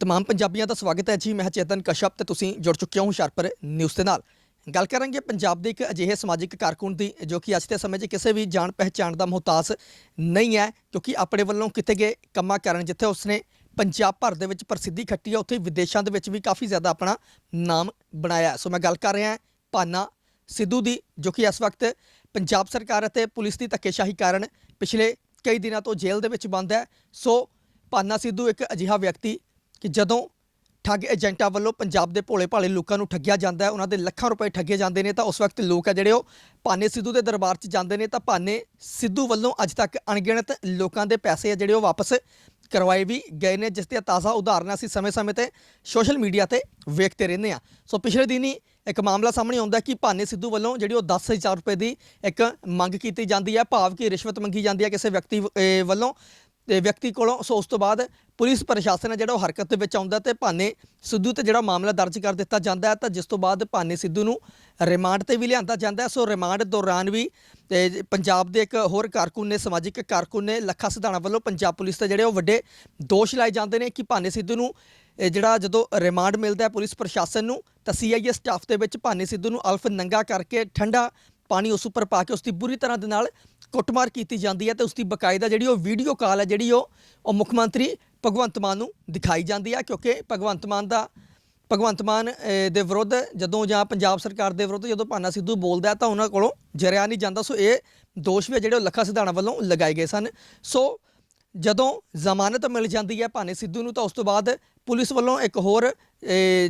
ਤਮਾਮ ਪੰਜਾਬੀਆਂ ਦਾ ਸਵਾਗਤ ਹੈ ਜੀ ਮੈਂ ਚੇਤਨ ਕਸ਼ਪ ਤੇ ਤੁਸੀਂ ਜੁੜ ਚੁੱਕੇ ਹੋ ਹੁਸ਼ਿਆਰਪੁਰ ਨਿਊਜ਼ ਦੇ ਨਾਲ ਗੱਲ ਕਰਾਂਗੇ ਪੰਜਾਬ ਦੇ ਇੱਕ ਅਜਿਹੇ ਸਮਾਜਿਕ ਕਾਰਕੁਨ ਦੀ, ਜੋ ਕਿ ਅੱਜ ਦੇ ਸਮੇਂ 'ਚ ਕਿਸੇ ਵੀ ਜਾਣ ਪਹਿਚਾਣ ਦਾ ਮੁਹਤਾਜ ਨਹੀਂ ਹੈ, ਕਿਉਂਕਿ ਆਪਣੇ ਵੱਲੋਂ ਕਿਤੇ ਗਏ ਕੰਮਾਂ ਕਾਰਨ ਜਿੱਥੇ ਉਸਨੇ ਪੰਜਾਬ ਭਰ ਦੇ ਵਿੱਚ ਪ੍ਰਸਿੱਧੀ ਖੱਟੀ ਹੈ, ਉੱਥੇ ਵਿਦੇਸ਼ਾਂ ਦੇ ਵਿੱਚ ਵੀ ਕਾਫੀ ਜ਼ਿਆਦਾ ਆਪਣਾ ਨਾਮ ਬਣਾਇਆ ਹੈ। ਸੋ ਮੈਂ ਗੱਲ ਕਰ ਰਿਹਾ ਹਾਂ ਪਾਨਾ ਸਿੱਧੂ ਦੀ, ਜੋ ਕਿ ਇਸ ਵਕਤ ਪੰਜਾਬ ਸਰਕਾਰ ਅਤੇ ਪੁਲਿਸ ਦੀ ਧੱਕੇਸ਼ਾਹੀ ਕਾਰਨ ਪਿਛਲੇ ਕਈ ਦਿਨਾਂ ਤੋਂ ਜੇਲ੍ਹ ਦੇ ਵਿੱਚ ਬੰਦ ਹੈ। ਸੋ ਭਾਨਾ ਸਿੱਧੂ ਇੱਕ ਅਜਿਹਾ ਵਿਅਕਤੀ ਕਿ ਜਦੋਂ ਠੱਗ ਏਜੰਟਾਂ ਵੱਲੋਂ ਪੰਜਾਬ ਦੇ ਭੋਲੇ ਭਾਲੇ ਲੋਕਾਂ ਨੂੰ ਠੱਗਿਆ ਜਾਂਦਾ ਹੈ, ਉਹਨਾਂ ਦੇ ਲੱਖਾਂ ਰੁਪਏ ਠੱਗੇ ਜਾਂਦੇ ਨੇ, ਤਾਂ ਉਸ ਵਕਤ ਲੋਕ ਆ ਜਿਹੜੇ ਉਹ ਭਾਨੇ ਸਿੱਧੂ ਦੇ ਦਰਬਾਰ 'ਚ ਜਾਂਦੇ ਨੇ, ਤਾਂ ਭਾਨੇ ਸਿੱਧੂ ਵੱਲੋਂ ਅੱਜ ਤੱਕ ਅਣਗਿਣਤ ਲੋਕਾਂ ਦੇ ਪੈਸੇ ਆ ਜਿਹੜੇ ਉਹ ਵਾਪਸ ਕਰਵਾਏ ਵੀ ਗਏ ਨੇ, ਜਿਸ ਦੀਆਂ ਤਾਜ਼ਾ ਉਦਾਹਰਨਾਂ ਅਸੀਂ ਸਮੇਂ-ਸਮੇਂ ਤੇ ਸੋਸ਼ਲ ਮੀਡੀਆ ਤੇ ਵੇਖਦੇ ਰਹਿੰਦੇ ਆ ਸੋ ਪਿਛਲੇ ਦਿਨੀ ਇੱਕ ਮਾਮਲਾ ਸਾਹਮਣੇ ਆਉਂਦਾ ਕਿ ਭਾਨੇ ਸਿੱਧੂ ਵੱਲੋਂ ਜਿਹੜੀ ਉਹ 10000 ਰੁਪਏ ਦੀ ਇੱਕ ਮੰਗ ਕੀਤੀ ਜਾਂਦੀ ਹੈ, ਭਾਵ ਕਿ ਰਿਸ਼ਵਤ ਮੰਗੀ ਜਾਂਦੀ ਹੈ ਕਿਸੇ ਵਿਅਕਤੀ ਵੱਲੋਂ। ਤੇ ਵਿਅਕਤੀ ਕੋਲੋਂ, ਸੋ ਉਸ ਤੋਂ ਬਾਅਦ ਪੁਲਿਸ ਪ੍ਰਸ਼ਾਸਨ ਹੈ ਜਿਹੜਾ ਉਹ ਹਰਕਤ ਦੇ ਵਿੱਚ ਆਉਂਦਾ ਤੇ ਭਾਨੇ ਸਿੱਧੂ ਤੇ ਜਿਹੜਾ ਮਾਮਲਾ ਦਰਜ ਕਰ ਦਿੱਤਾ ਜਾਂਦਾ ਹੈ ਤਾਂ ਜਿਸ ਤੋਂ ਬਾਅਦ ਭਾਨੇ ਸਿੱਧੂ ਨੂੰ ਰਿਮਾਂਡ ਤੇ ਵੀ ਲਿਆਂਦਾ ਜਾਂਦਾ ਹੈ। ਸੋ ਰਿਮਾਂਡ ਦੌਰਾਨ ਵੀ, ਤੇ ਪੰਜਾਬ ਦੇ ਇੱਕ ਹੋਰ ਕਾਰਕੁਨ ਨੇ, ਸਮਾਜਿਕ ਕਾਰਕੁਨ ਨੇ ਲੱਖਾ ਸਿਧਾਣਾ ਵੱਲੋਂ ਪੰਜਾਬ ਪੁਲਿਸ ਤੇ ਜਿਹੜੇ ਉਹ ਵੱਡੇ ਦੋਸ਼ ਲਾਏ ਜਾਂਦੇ ਨੇ ਕਿ ਭਾਨੇ ਸਿੱਧੂ ਨੂੰ ਜਿਹੜਾ ਜਦੋਂ ਰਿਮਾਂਡ ਮਿਲਦਾ ਹੈ ਪੁਲਿਸ ਪ੍ਰਸ਼ਾਸਨ ਨੂੰ ਤਾਂ ਸੀਆਈਏ ਸਟਾਫ ਦੇ ਵਿੱਚ ਭਾਨੇ ਸਿੱਧੂ ਨੂੰ ਅਲਫ ਨੰਗਾ ਕਰਕੇ ਠੰਡਾ ਪਾਣੀ ਉਸ ਉੱਪਰ ਪਾ ਕੇ ਉਸ ਦੀ ਬੁਰੀ ਤਰ੍ਹਾਂ ਦੇ ਨਾਲ ਕੁੱਟਮਾਰ ਕੀਤੀ ਜਾਂਦੀ ਹੈ ਤੇ ਉਸ ਦੀ ਬਕਾਇਦਾ ਜਿਹੜੀ ਉਹ ਵੀਡੀਓ ਕਾਲ ਹੈ ਜਿਹੜੀ ਉਹ ਉਹ ਮੁੱਖ ਮੰਤਰੀ ਭਗਵੰਤ ਮਾਨ ਨੂੰ ਦਿਖਾਈ ਜਾਂਦੀ ਹੈ ਕਿਉਂਕਿ ਭਗਵੰਤ ਮਾਨ ਦਾ, ਭਗਵੰਤ ਮਾਨ ਦੇ ਵਿਰੁੱਧ ਜਦੋਂ ਜਾਂ ਪੰਜਾਬ ਸਰਕਾਰ ਦੇ ਵਿਰੁੱਧ ਜਦੋਂ ਭਾਨਾ ਸਿੱਧੂ ਬੋਲਦਾ ਤਾਂ ਉਹਨਾਂ ਕੋਲੋਂ ਜਰਿਆ ਨਹੀਂ ਜਾਂਦਾ। ਸੋ ਇਹ ਦੋਸ਼ ਵੀ ਜਿਹੜੇ ਉਹ ਲੱਖਾ ਸਿਧਾਣਾ ਵੱਲੋਂ ਲਗਾਏ ਗਏ ਸਨ। ਸੋ ਜਦੋਂ ਜ਼ਮਾਨਤ ਮਿਲ ਜਾਂਦੀ ਹੈ ਭਾਨੇ ਸਿੱਧੂ ਨੂੰ, ਤਾਂ ਉਸ ਤੋਂ ਬਾਅਦ ਪੁਲਿਸ ਵੱਲੋਂ ਇੱਕ ਹੋਰ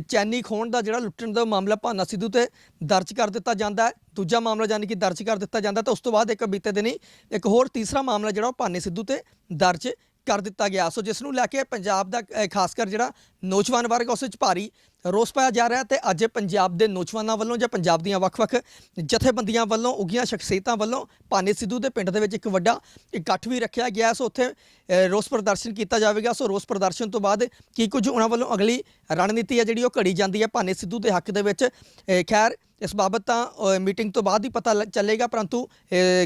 ਚੈਨੀ ਖੋਣ ਦਾ ਜਿਹੜਾ ਲੁੱਟਣ ਦਾ ਮਾਮਲਾ ਭਾਨਾ ਸਿੱਧੂ ਤੇ ਦਰਜ ਕਰ ਦਿੱਤਾ ਜਾਂਦਾ ਹੈ। ਦੂਜਾ ਮਾਮਲਾ ਯਾਨੀ ਕਿ ਦਰਜ ਕਰ ਦਿੱਤਾ ਜਾਂਦਾ, ਤਾਂ ਉਸ ਤੋਂ ਬਾਅਦ ਇੱਕ ਬੀਤੇ ਦਿਨੀ ਇੱਕ ਹੋਰ ਤੀਸਰਾ ਮਾਮਲਾ ਜਿਹੜਾ ਉਹ ਭਾਨੇ ਸਿੱਧੂ ਤੇ ਦਰਜ ਕਰ ਦਿੱਤਾ ਗਿਆ। ਸੋ ਜਿਸ ਨੂੰ ਲੈ ਕੇ ਪੰਜਾਬ ਦਾ ਖਾਸ ਕਰ ਜਿਹੜਾ ਨੌਜਵਾਨ ਵਰਗ ਉਸ ਵਿੱਚ ਭਾਰੀ ਰੋਸ ਪਾਇਆ ਜਾ ਰਿਹਾ ਤੇ ਅੱਜ ਪੰਜਾਬ ਦੇ ਨੌਜਵਾਨਾਂ ਵੱਲੋਂ ਜਾਂ ਪੰਜਾਬ ਦੀਆਂ ਵੱਖ-ਵੱਖ ਜਥੇਬੰਦੀਆਂ ਵੱਲੋਂ ਉਗੀਆਂ ਸ਼ਖਸੀਅਤਾਂ ਵੱਲੋਂ ਭਾਨੇ ਸਿੱਧੂ ਦੇ ਪਿੰਡ ਦੇ ਵਿੱਚ ਇੱਕ ਵੱਡਾ ਇਕੱਠ ਵੀ ਰੱਖਿਆ ਗਿਆ। ਸੋ ਉੱਥੇ ਰੋਸ ਪ੍ਰਦਰਸ਼ਨ ਕੀਤਾ ਜਾਵੇਗਾ। ਸੋ ਰੋਸ ਪ੍ਰਦਰਸ਼ਨ ਤੋਂ ਬਾਅਦ ਕੀ ਕੁਝ ਉਹਨਾਂ ਵੱਲੋਂ ਅਗਲੀ ਰਣਨੀਤੀ ਹੈ ਜਿਹੜੀ ਉਹ ਘੜੀ ਜਾਂਦੀ ਹੈ ਭਾਨੇ ਸਿੱਧੂ ਦੇ ਹੱਕ ਦੇ ਵਿੱਚ। ਖੈਰ, ਇਸ ਬਾਬਤ ਤਾਂ ਮੀਟਿੰਗ ਤੋਂ ਬਾਅਦ ਹੀ ਪਤਾ ਲ- ਚੱਲੇਗਾ, ਪਰੰਤੂ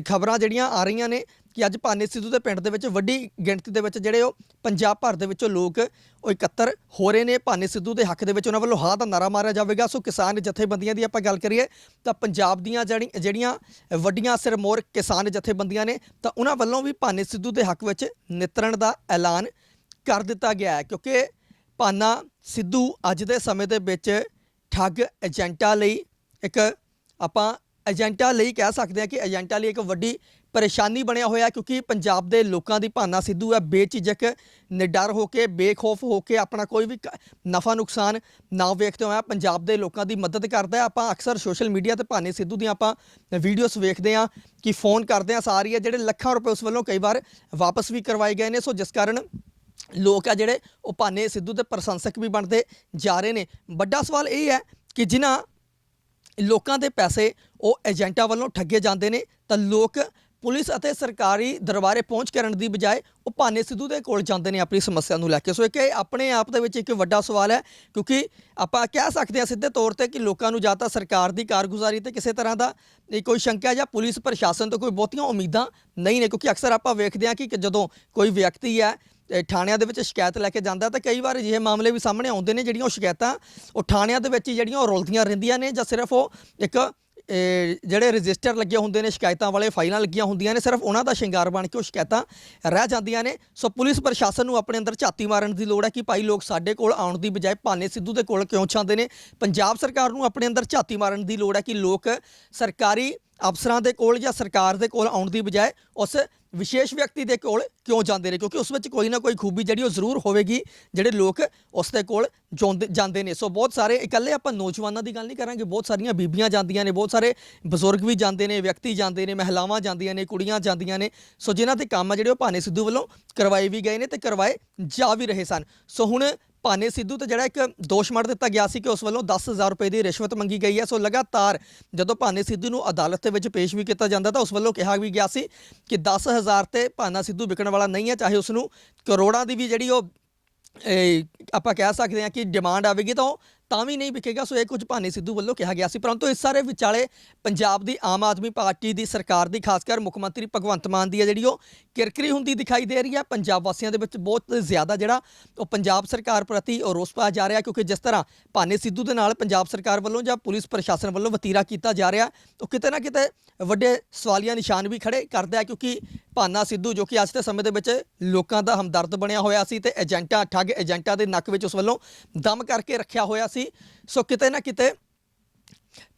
ਖਬਰਾਂ ਜਿਹੜੀਆਂ ਆ ਰਹੀਆਂ ਨੇ ਕਿ ਅੱਜ ਭਾਨੇ ਸਿੱਧੂ ਦੇ ਪਿੰਡ ਦੇ ਵਿੱਚ ਵੱਡੀ ਗਿਣਤੀ ਦੇ ਵਿੱਚ ਜਿਹੜੇ ਉਹ ਪੰਜਾਬ ਭਰ ਦੇ ਵਿੱਚੋਂ ਲੋਕ ਉਹ ਇਕੱਤਰ ਹੋ ਰਹੇ ਨੇ। ਭਾਨੇ ਸਿੱਧੂ ਦੇ ਹੱਕ ਦੇ ਵਿੱਚ ਉਹਨਾਂ ਵੱਲੋਂ ਹਾਂ ਦਾ ਨਾਰਾ ਮਾਰਿਆ ਜਾਵੇਗਾ। ਸੋ ਕਿਸਾਨ ਜਥੇਬੰਦੀਆਂ ਦੀ ਆਪਾਂ ਗੱਲ ਕਰੀਏ ਤਾਂ ਪੰਜਾਬ ਦੀਆਂ ਜਿਹੜੀ- ਜਿਹੜੀਆਂ ਵੱਡੀਆਂ ਸਿਰਮੌਰ ਕਿਸਾਨ ਜਥੇਬੰਦੀਆਂ ਨੇ ਤਾਂ ਉਹਨਾਂ ਵੱਲੋਂ ਵੀ ਭਾਨੇ ਸਿੱਧੂ ਦੇ ਹੱਕ ਵਿੱਚ ਨਿਤਰਣ ਦਾ ਐਲਾਨ ਕਰ ਦਿੱਤਾ ਗਿਆ ਹੈ। ਕਿਉਂਕਿ ਭਾਨਾ ਸਿੱਧੂ ਅੱਜ ਦੇ ਸਮੇਂ ਦੇ ਵਿੱਚ ਠੱਗ ਏਜੰਟਾਂ ਲਈ ਇੱਕ ਆਪਾਂ ਏਜੰਟਾਂ ਲਈ ਕਹਿ ਸਕਦੇ ਹਾਂ ਕਿ ਏਜੰਟਾਂ ਲਈ ਇੱਕ ਵੱਡੀ ਪਰੇਸ਼ਾਨੀ ਬਣਿਆ ਹੋਇਆ ਕਿਉਂਕਿ ਪੰਜਾਬ ਦੇ ਲੋਕਾਂ ਦੀ ਭਾਨਾ ਸਿੱਧੂ ਹੈ, ਬੇਝਿਜਕ, ਨਿਡਰ ਹੋ ਕੇ, ਬੇਖੌਫ ਹੋ ਕੇ ਆਪਣਾ ਕੋਈ ਵੀ ਨਫਾ ਨੁਕਸਾਨ ਨਾ ਵੇਖਦੇ ਹੋਇਆ ਪੰਜਾਬ ਦੇ ਲੋਕਾਂ ਦੀ ਮਦਦ ਕਰਦਾ ਹੈ। ਆਪਾਂ ਅਕਸਰ ਸੋਸ਼ਲ ਮੀਡੀਆ ਤੇ ਭਾਨੇ ਸਿੱਧੂ ਦੀਆਂ ਆਪਾਂ ਵੀਡੀਓਜ਼ ਵੇਖਦੇ ਹਾਂ ਕਿ ਫੋਨ ਕਰਦੇ ਆ ਸਾਰੀ ਹੈ ਜਿਹੜੇ ਲੱਖਾਂ ਰੁਪਏ ਉਸ ਵੱਲੋਂ ਕਈ ਵਾਰ ਵਾਪਸ ਵੀ ਕਰਵਾਏ ਗਏ ਨੇ। ਸੋ ਜਿਸ ਕਾਰਨ ਲੋਕ ਆ ਜਿਹੜੇ ਉਹ ਭਾਨੇ ਸਿੱਧੂ ਦੇ ਪ੍ਰਸ਼ੰਸਕ ਵੀ ਬਣਦੇ ਜਾ ਰਹੇ ਨੇ। ਵੱਡਾ ਸਵਾਲ ਇਹ ਹੈ ਕਿ ਜਿਨ੍ਹਾਂ ਲੋਕਾਂ ਦੇ ਪੈਸੇ ਉਹ ਏਜੰਟਾਂ ਵੱਲੋਂ ਠੱਗੇ ਜਾਂਦੇ ਨੇ, ਤਾਂ ਲੋਕ ਪੁਲਿਸ ਅਤੇ ਸਰਕਾਰੀ ਦਰਬਾਰੇ ਪਹੁੰਚ ਕਰਨ ਦੀ ਬਜਾਏ ਉਹ ਭਾਨੇ ਸਿੱਧੂ ਦੇ ਕੋਲ ਜਾਂਦੇ ਨੇ ਆਪਣੀ ਸਮੱਸਿਆ ਨੂੰ ਲੈ ਕੇ। ਸੋ ਇੱਕ ਇਹ ਆਪਣੇ ਆਪ ਦੇ ਵਿੱਚ ਇੱਕ ਵੱਡਾ ਸਵਾਲ ਹੈ, ਕਿਉਂਕਿ ਆਪਾਂ ਕਹਿ ਸਕਦੇ ਹਾਂ ਸਿੱਧੇ ਤੌਰ ਤੇ ਕਿ ਲੋਕਾਂ ਨੂੰ ਜਾਂ ਤਾਂ ਸਰਕਾਰ ਦੀ ਕਾਰਗੁਜ਼ਾਰੀ ਤੇ ਕਿਸੇ ਤਰ੍ਹਾਂ ਦਾ ਕੋਈ ਸ਼ੰਕਾ ਜਾਂ ਪੁਲਿਸ ਪ੍ਰਸ਼ਾਸਨ ਤੋਂ ਕੋਈ ਬਹੁਤੀਆਂ ਉਮੀਦਾਂ ਨਹੀਂ ਨੇ, ਕਿਉਂਕਿ ਅਕਸਰ ਆਪਾਂ ਵੇਖਦੇ ਹਾਂ ਕਿ ਜਦੋਂ ਕੋਈ ਵਿਅਕਤੀ ਹੈ ਥਾਣਿਆਂ ਦੇ ਵਿੱਚ ਸ਼ਿਕਾਇਤ ਲੈ ਕੇ ਜਾਂਦਾ ਤਾਂ ਕਈ ਵਾਰ ਅਜਿਹੇ ਮਾਮਲੇ ਵੀ ਸਾਹਮਣੇ ਆਉਂਦੇ ਨੇ ਜਿਹੜੀਆਂ ਉਹ ਸ਼ਿਕਾਇਤਾਂ ਉਹ ਥਾਣਿਆਂ ਦੇ ਵਿੱਚ ਹੀ ਜਿਹੜੀਆਂ ਉਹ ਰੁਲਦੀਆਂ ਰਹਿੰਦੀਆਂ ਨੇ ਜਾਂ ਸਿਰਫ ਉਹ ਇੱਕ ਜਿਹੜੇ ਰਜਿਸਟਰ ਲੱਗੇ ਹੁੰਦੇ ਨੇ, ਸ਼ਿਕਾਇਤਾਂ ਵਾਲੇ ਫਾਈਲਾਂ ਲੱਗੀਆਂ ਹੁੰਦੀਆਂ ਨੇ, ਸਿਰਫ ਉਹਨਾਂ ਦਾ ਸ਼ਿੰਗਾਰ ਬਣ ਕੇ ਉਹ ਸ਼ਿਕਾਇਤਾਂ ਰਹਿ ਜਾਂਦੀਆਂ ਨੇ। ਸੋ ਪੁਲਿਸ ਪ੍ਰਸ਼ਾਸਨ ਨੂੰ ਆਪਣੇ ਅੰਦਰ ਝਾਤੀ ਮਾਰਨ ਦੀ ਲੋੜ ਹੈ ਕਿ ਭਾਈ ਲੋਕ ਸਾਡੇ ਕੋਲ ਆਉਣ ਦੀ ਬਜਾਏ ਭਾਨੇ ਸਿੱਧੂ ਦੇ ਕੋਲ ਕਿਉਂ ਚਾਹੁੰਦੇ ਨੇ। ਪੰਜਾਬ ਸਰਕਾਰ ਨੂੰ ਆਪਣੇ ਅੰਦਰ ਝਾਤੀ ਮਾਰਨ ਦੀ ਲੋੜ ਹੈ ਕਿ ਲੋਕ ਸਰਕਾਰੀ ਅਫਸਰਾਂ ਦੇ ਕੋਲ ਜਾਂ ਸਰਕਾਰ ਦੇ ਕੋਲ ਆਉਣ ਦੀ ਬਜਾਏ ਉਸ ਵਿਸ਼ੇਸ਼ ਵਿਅਕਤੀ ਦੇ ਕੋਲ ਕਿਉਂ ਜਾਂਦੇ ਨੇ? ਕਿਉਂਕਿ ਉਸ ਵਿੱਚ ਕੋਈ ਨਾ ਕੋਈ ਖੂਬੀ ਜਿਹੜੀ ਉਹ ਜ਼ਰੂਰ ਹੋਵੇਗੀ, ਜਿਹੜੇ ਲੋਕ ਉਸ ਦੇ ਕੋਲ ਜਾਂਦੇ- ਜਾਂਦੇ ਨੇ। ਸੋ ਬਹੁਤ ਸਾਰੇ ਇਕੱਲੇ ਆਪਾਂ ਨੌਜਵਾਨਾਂ ਦੀ ਗੱਲ ਨਹੀਂ ਕਰਾਂਗੇ, ਬਹੁਤ ਸਾਰੀਆਂ ਬੀਬੀਆਂ ਜਾਂਦੀਆਂ ਨੇ, ਬਹੁਤ ਸਾਰੇ ਬਜ਼ੁਰਗ ਵੀ ਜਾਂਦੇ ਨੇ, ਵਿਅਕਤੀ ਜਾਂਦੇ ਨੇ, ਮਹਿਲਾਵਾਂ ਜਾਂਦੀਆਂ ਨੇ, ਕੁੜੀਆਂ ਜਾਂਦੀਆਂ ਨੇ। ਸੋ ਜਿਨ੍ਹਾਂ ਦੇ ਕੰਮ ਆ ਜਿਹੜੇ ਉਹ ਭਾਨੇ ਸਿੱਧੂ ਵੱਲੋਂ ਕਰਵਾਏ ਵੀ ਗਏ ਨੇ ਤੇ ਕਰਵਾਏ ਜਾ ਵੀ ਰਹੇ ਸਨ। ਸੋ ਹੁਣ ਭਾਨੇ ਸਿੱਧੂ ਤੇ ਜਿਹੜਾ ਇੱਕ ਦੋਸ਼ ਮੜ ਦਿੱਤਾ ਗਿਆ ਸੀ ਕਿ ਉਸ ਵੱਲੋਂ 10000 ਰੁਪਏ ਦੀ ਰਿਸ਼ਵਤ ਮੰਗੀ ਗਈ ਹੈ। ਸੋ ਲਗਾਤਾਰ ਜਦੋਂ ਭਾਨੇ ਸਿੱਧੂ ਨੂੰ ਅਦਾਲਤ ਦੇ ਵਿੱਚ ਪੇਸ਼ ਵੀ ਕੀਤਾ ਜਾਂਦਾ ਤਾਂ ਉਸ ਵੱਲੋਂ ਕਿਹਾ ਵੀ ਗਿਆ ਸੀ ਕਿ 10000 ਤੇ ਭਾਨਾ ਸਿੱਧੂ ਵਿਕਣ ਵਾਲਾ ਨਹੀਂ ਹੈ। ਚਾਹੇ ਉਸ ਨੂੰ ਕਰੋੜਾਂ ਦੀ ਵੀ ਜਿਹੜੀ ਉਹ ਆਪਾਂ ਕਹਿ ਸਕਦੇ ਹਾਂ ਕਿ ਡਿਮਾਂਡ ਆਵੇਗੀ ਤਾਂ ਉਹ ਤਾਂ ਵੀ ਨਹੀਂ ਵਿਕੇਗਾ ਸੋ ਇਹ ਕੁਝ ਭਾਨੇ ਸਿੱਧੂ ਵੱਲੋਂ ਕਿਹਾ ਗਿਆ ਸੀ। ਪਰੰਤੂ ਇਸ ਸਾਰੇ ਵਿਚਾਲੇ ਪੰਜਾਬ ਦੀ ਆਮ ਆਦਮੀ ਪਾਰਟੀ ਦੀ ਸਰਕਾਰ ਦੀ, ਖਾਸ ਕਰ ਮੁੱਖ ਮੰਤਰੀ ਭਗਵੰਤ ਮਾਨ ਦੀ ਹੈ ਜਿਹੜੀ, ਉਹ ਕਿਰਕਰੀ ਹੁੰਦੀ ਦਿਖਾਈ ਦੇ ਰਹੀ ਹੈ। ਪੰਜਾਬ ਵਾਸੀਆਂ ਦੇ ਵਿੱਚ ਬਹੁਤ ਜ਼ਿਆਦਾ ਜਿਹੜਾ, ਉਹ ਪੰਜਾਬ ਸਰਕਾਰ ਪ੍ਰਤੀ ਉਹ ਰੋਸ ਪਾਇਆ ਜਾ ਰਿਹਾ ਕਿਉਂਕਿ ਜਿਸ ਤਰ੍ਹਾਂ ਭਾਨੇ ਸਿੱਧੂ ਦੇ ਨਾਲ ਪੰਜਾਬ ਸਰਕਾਰ ਵੱਲੋਂ ਜਾਂ ਪੁਲਿਸ ਪ੍ਰਸ਼ਾਸਨ ਵੱਲੋਂ ਵਤੀਰਾ ਕੀਤਾ ਜਾ ਰਿਹਾ, ਉਹ ਕਿਤੇ ਨਾ ਕਿਤੇ ਵੱਡੇ ਸਵਾਲੀਆ ਨਿਸ਼ਾਨ ਵੀ ਖੜੇ ਕਰਦਾ ਹੈ, ਕਿਉਂਕਿ ਭਾਨਾ ਸਿੱਧੂ ਜੋ ਕਿ ਅੱਜ ਦੇ ਸਮੇਂ ਦੇ ਵਿੱਚ ਲੋਕਾਂ ਦਾ ਹਮਦਰਦ ਬਣਿਆ ਹੋਇਆ ਸੀ ਤੇ ਏਜੰਟਾਂ, ਠੱਗ ਏਜੰਟਾਂ ਦੇ ਨੱਕ ਵਿੱਚ ਉਸ ਵੱਲੋਂ ਦਮ ਕਰਕੇ ਰੱਖਿਆ ਹੋਇਆ ਸੀ। ਸੋ। ਕਿਤੇ ਨਾ ਕਿਤੇ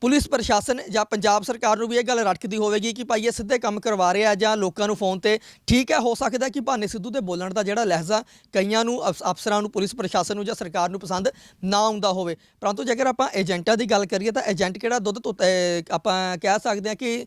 ਪੁਲਿਸ ਪ੍ਰਸ਼ਾਸਨ ਜਾਂ ਪੰਜਾਬ ਸਰਕਾਰ ਨੂੰ ਵੀ ਇਹ ਗੱਲ ਰਟਕਦੀ ਹੋਵੇਗੀ ਕਿ ਭਾਈ ਇਹ ਸਿੱਧੇ ਕੰਮ ਕਰਵਾ ਰਿਹਾ ਜਾਂ ਲੋਕਾਂ ਨੂੰ ਫੋਨ ਤੇ ਠੀਕ ਹੈ, ਹੋ ਸਕਦਾ ਕਿ ਭਾਨੇ ਸਿੱਧੂ ਦੇ ਬੋਲਣ ਦਾ ਜਿਹੜਾ ਲਹਿਜ਼ਾ ਕਈਆਂ ਨੂੰ, ਅਫ- ਅਫਸਰਾਂ ਨੂੰ, ਪੁਲਿਸ ਪ੍ਰਸ਼ਾਸਨ ਨੂੰ ਜਾਂ ਸਰਕਾਰ ਨੂੰ ਪਸੰਦ ਨਾ ਆਉਂਦਾ ਹੋਵੇ। ਪਰੰਤੂ ਜੇਕਰ ਆਪਾਂ ਏਜੰਟਾਂ ਦੀ ਗੱਲ ਕਰੀਏ ਤਾਂ ਏਜੰਟ ਕਿਹੜਾ ਦੁੱਧ ਧੋਤੇ ਆਪਾਂ ਕਹਿ ਸਕਦੇ ਹਾਂ ਕਿ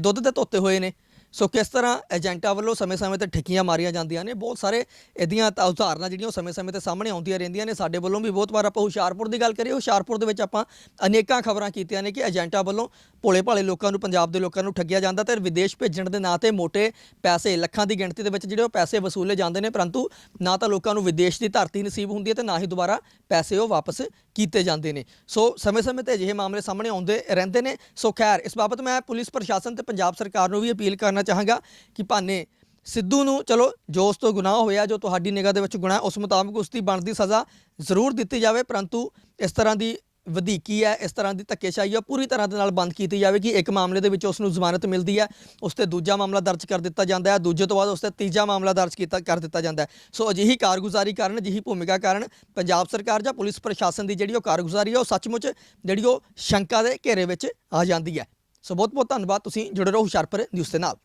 ਦੁੱਧ ਦੇ ਧੋਤੇ ਹੋਏ ਨੇ। ਸੋ ਕਿਸ ਤਰ੍ਹਾਂ ਏਜੰਟਾਂ ਵੱਲੋਂ ਸਮੇਂ-ਸਮੇਂ ਤੇ ਠੱਗੀਆਂ ਮਾਰੀਆਂ ਜਾਂਦੀਆਂ ਨੇ? ਬਹੁਤ ਸਾਰੇ ਇਹਦੀਆਂ ਤਾਂ ਉਦਾਹਰਨਾਂ ਜਿਹੜੀਆਂ ਉਹ ਸਮੇਂ-ਸਮੇਂ ਤੇ ਸਾਹਮਣੇ ਆਉਂਦੀਆਂ ਰਹਿੰਦੀਆਂ ਨੇ। ਸਾਡੇ ਵੱਲੋਂ ਵੀ ਬਹੁਤ ਵਾਰ ਆਪਾਂ ਹੁਸ਼ਿਆਰਪੁਰ ਦੀ ਗੱਲ ਕਰੀਏ, ਹੁਸ਼ਿਆਰਪੁਰ ਦੇ ਵਿੱਚ ਆਪਾਂ ਅਨੇਕਾਂ ਖਬਰਾਂ ਕੀਤੀਆਂ ਨੇ ਕਿ ਏਜੰਟਾਂ ਵੱਲੋਂ ਭੋਲੇ ਭਾਲੇ ਲੋਕਾਂ ਨੂੰ, ਪੰਜਾਬ ਦੇ ਲੋਕਾਂ ਨੂੰ ਠੱਗਿਆ ਜਾਂਦਾ ਤੇ ਵਿਦੇਸ਼ ਭੇਜਣ ਦੇ ਨਾਂ ਤੇ ਮੋٹے ਪੈਸੇ, ਲੱਖਾਂ ਦੀ ਗਿਣਤੀ ਦੇ ਵਿੱਚ ਜਿਹੜੇ ਉਹ ਪੈਸੇ ਵਸੂਲੇ ਜਾਂਦੇ ਨੇ। ਪਰੰਤੂ ਨਾ ਤਾਂ ਲੋਕਾਂ ਨੂੰ ਵਿਦੇਸ਼ ਦੀ ਧਰਤੀ ਨਸੀਬ ਹੁੰਦੀ ਹੈ ਤੇ ਨਾ ਹੀ ਦੁਬਾਰਾ ਪੈਸੇ ਉਹ ਵਾਪਸ ਕੀਤੇ ਜਾਂਦੇ ਨੇ। ਸੋ ਸਮੇਂ-ਸਮੇਂ ਤੇ ਅਜਿਹੇ ਮਾਮਲੇ ਸਾਹਮਣੇ ਆਉਂਦੇ ਰਹਿੰਦੇ ਨੇ। ਸੋ ਖੈਰ, ਇਸ ਬਾਬਤ ਮੈਂ ਪੁਲਿਸ ਪ੍ਰਸ਼ਾਸਨ ਤੇ ਪੰਜਾਬ ਸਰਕਾਰ ਨੂੰ ਵੀ ਅਪੀਲ ਕਰਨਾ ਚਾਹਾਂਗਾ ਕਿ ਭਾਨੇ ਸਿੱਧੂ ਨੂੰ, ਚਲੋ ਜੋ ਉਸ ਤੋਂ ਗੁਨਾਹ ਹੋਇਆ, ਜੋ ਤੁਹਾਡੀ ਨਿਗਾਹ ਦੇ ਵਿੱਚ ਗੁਨਾਹ, ਉਸ ਮੁਤਾਬਕ ਉਸ ਦੀ ਬਣਦੀ ਸਜ਼ਾ ਜ਼ਰੂਰ ਦਿੱਤੀ ਜਾਵੇ, ਪਰੰਤੂ ਇਸ ਤਰ੍ਹਾਂ ਦੀ ਵਧੀਕੀ ਹੈ, ਇਸ ਤਰ੍ਹਾਂ ਦੀ ਧੱਕੇਸ਼ਾਹੀ ਹੈ, ਪੂਰੀ ਤਰ੍ਹਾਂ ਦੇ ਨਾਲ ਬੰਦ ਕੀਤੀ ਜਾਵੇ ਕਿ ਇੱਕ ਮਾਮਲੇ ਦੇ ਵਿੱਚ ਉਸ ਨੂੰ ਜ਼ਮਾਨਤ ਮਿਲਦੀ ਹੈ, ਉਸ ਤੇ ਦੂਜਾ ਮਾਮਲਾ ਦਰਜ ਕਰ ਦਿੱਤਾ ਜਾਂਦਾ ਹੈ, ਦੂਜੇ ਤੋਂ ਬਾਅਦ ਉਸ ਤੇ ਤੀਜਾ ਮਾਮਲਾ ਦਰਜ ਕੀਤਾ, ਕਰ ਦਿੱਤਾ ਜਾਂਦਾ ਹੈ। ਸੋ ਅਜਿਹੀ ਕਾਰਗੁਜ਼ਾਰੀ ਕਾਰਨ, ਅਜਿਹੀ ਭੂਮਿਕਾ ਕਾਰਨ ਪੰਜਾਬ ਸਰਕਾਰ ਜਾਂ ਪੁਲਿਸ ਪ੍ਰਸ਼ਾਸਨ ਦੀ ਜਿਹੜੀ ਉਹ ਕਾਰਗੁਜ਼ਾਰੀ ਹੈ, ਉਹ ਸੱਚਮੁੱਚ ਜਿਹੜੀ ਉਹ ਸ਼ੰਕਾ ਦੇ ਘੇਰੇ ਵਿੱਚ ਆ ਜਾਂਦੀ ਹੈ। ਸੋ ਬਹੁਤ ਬਹੁਤ ਧੰਨਵਾਦ, ਤੁਸੀਂ ਜੁੜੇ ਰਹੋ ਹੁਸ਼ਿਆਰਪੁਰ ਨਿਊਜ਼ ਦੇ ਨਾਲ।